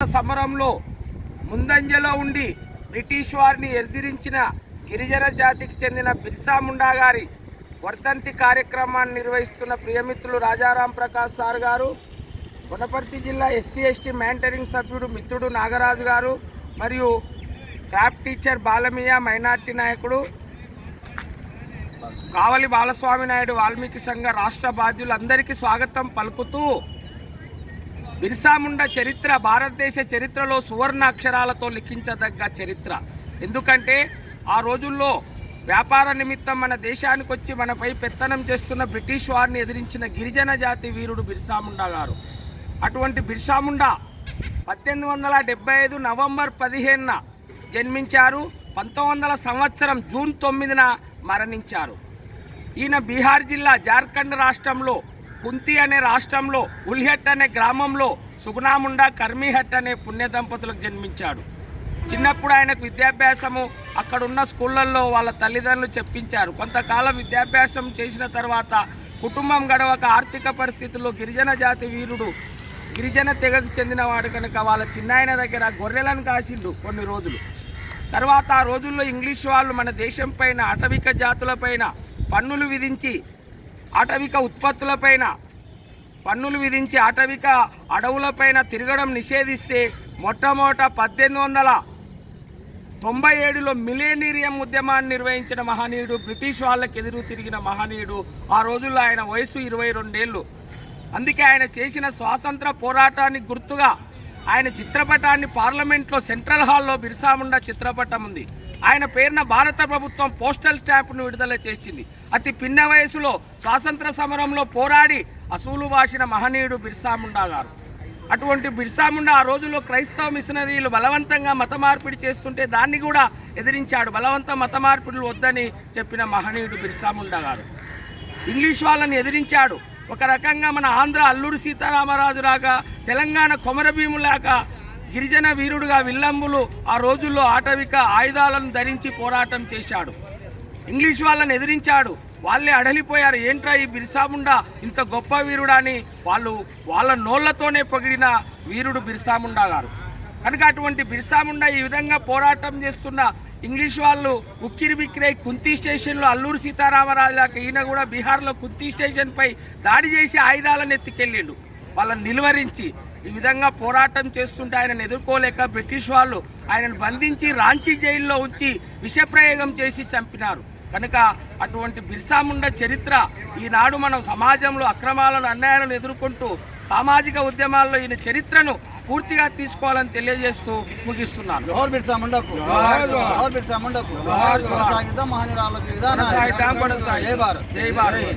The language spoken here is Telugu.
సమరంలో ముందంజలో ఉండి బ్రిటిష్ వారిని ఎదిరించిన గిరిజన జాతికి చెందిన బిర్సా ముండా గారి వర్ధంతి కార్యక్రమాన్ని నిర్వహిస్తున్న ప్రియమిత్రులు రాజారాం ప్రకాష్ సార్ గారు వనపర్తి జిల్లా ఎస్సీ ఎస్టీ మ్యాంటరింగ్ సభ్యుడు మిత్రుడు నాగరాజు గారు మరియు క్రాఫ్ట్ టీచర్ బాలమియా మైనార్టీ నాయకుడు కావలి బాలస్వామి నాయుడు వాల్మీకి సంఘ రాష్ట్ర బాధ్యులందరికీ స్వాగతం పలుకుతూ బిర్సాముండ చరిత్ర భారతదేశ చరిత్రలో సువర్ణ అక్షరాలతో లిఖించదగ్గ చరిత్ర. ఎందుకంటే ఆ రోజుల్లో వ్యాపార నిమిత్తం మన దేశానికి వచ్చి మనపై పెత్తనం చేస్తున్న బ్రిటిష్ వారిని ఎదిరించిన గిరిజన జాతి వీరుడు బిర్సాముండ గారు. అటువంటి బిర్సాముండా పద్దెనిమిది వందల డెబ్బై ఐదు నవంబర్ పదిహేనున జన్మించారు. పంతొమ్మిది వందల సంవత్సరం జూన్ తొమ్మిదిన మరణించారు. ఈయన బీహార్ జిల్లా జార్ఖండ్ రాష్ట్రంలో కుంతి అనే రాష్ట్రంలో ఉల్హెట్ అనే గ్రామంలో సుగుణాముండ కర్మీహట్ అనే పుణ్య దంపతులకు జన్మించాడు. చిన్నప్పుడు ఆయనకు విద్యాభ్యాసము అక్కడున్న స్కూళ్ళల్లో వాళ్ళ తల్లిదండ్రులు చెప్పించారు. కొంతకాలం విద్యాభ్యాసం చేసిన తర్వాత కుటుంబం గడవక ఆర్థిక పరిస్థితుల్లో గిరిజన జాతి వీరుడు గిరిజన తెగకు చెందినవాడు కనుక వాళ్ళ చిన్నాయన దగ్గర గొర్రెలను కాసిండు కొన్ని రోజులు. తర్వాత ఆ రోజుల్లో ఇంగ్లీష్ వాళ్ళు మన దేశం పైన అటవిక జాతులపైన పన్నులు విధించి అటవిక ఉత్పత్తులపైన పన్నులు విధించి అటవిక అడవులపైన తిరగడం నిషేధిస్తే మొట్టమొదట పద్దెనిమిది వందల తొంభై ఏడులో మిలేనిరియం ఉద్యమాన్ని నిర్వహించిన మహనీయుడు బ్రిటిష్ వాళ్ళకి ఎదురు తిరిగిన మహనీయుడు ఆ రోజుల్లో ఆయన వయసు ఇరవై రెండేళ్ళు. అందుకే ఆయన చేసిన స్వాతంత్ర పోరాటానికి గుర్తుగా ఆయన చిత్రపటాన్ని పార్లమెంట్లో సెంట్రల్ హాల్లో బిర్సాముండా చిత్రపటం ఉంది. ఆయన పేరున భారత ప్రభుత్వం పోస్టల్ స్టాంపును విడుదల చేసింది. అతి పిన్న వయసులో స్వాతంత్ర సమరంలో పోరాడి అసూలు వాసిన మహనీయుడు బిర్సాముండా గారు. అటువంటి బిర్సాముండ ఆ రోజుల్లో క్రైస్తవ మిషనరీలు బలవంతంగా మత మార్పిడి చేస్తుంటే దాన్ని కూడా ఎదిరించాడు. బలవంత మత మార్పిడులు వద్దని చెప్పిన మహనీయుడు బిర్సాముండా గారు. ఇంగ్లీష్ వాళ్ళని ఎదిరించాడు. ఒక రకంగా మన ఆంధ్ర అల్లూరి సీతారామరాజు లాగా తెలంగాణ కొమరభీములాగా గిరిజన వీరుడుగా విల్లంబులు ఆ రోజుల్లో ఆటవిక ఆయుధాలను ధరించి పోరాటం చేశాడు. ఇంగ్లీష్ వాళ్ళని ఎదిరించాడు. వాళ్ళే అడలిపోయారు. ఏంట్రా ఈ బిర్సాముండా? ఇంత గొప్ప వీరుడా అని వాళ్ళు వాళ్ళ నోళ్ళతోనే పొగిడిన వీరుడు బిర్సాముండా గారు. కనుక అటువంటి బిర్సాముండా ఈ విధంగా పోరాటం చేస్తున్న ఇంగ్లీష్ వాళ్ళు ఉక్కిరి బిక్కిరై కుంతి స్టేషన్లో అల్లూరు సీతారామరాజులాగా ఈయన కూడా బీహార్లో కుంతి స్టేషన్పై దాడి చేసి ఆయుధాలను ఎత్తుకెళ్ళిండు. వాళ్ళని నిలువరించి ఈ విధంగా పోరాటం చేస్తుంటే ఆయనను ఎదుర్కోలేక బ్రిటిష్ వాళ్ళు ఆయనను బంధించి రాంచీ జైల్లో ఉంచి విషప్రయోగం చేసి చంపినారు. కనుక అటువంటి బిర్సా ముండా చరిత్ర ఈనాడు మనం సమాజంలో అక్రమాలను అన్యాయాలను ఎదుర్కొంటూ సామాజిక ఉద్యమాల్లో ఈయన చరిత్రను పూర్తిగా తీసుకోవాలని తెలియజేస్తూ ముగిస్తున్నాను. జై భారత్.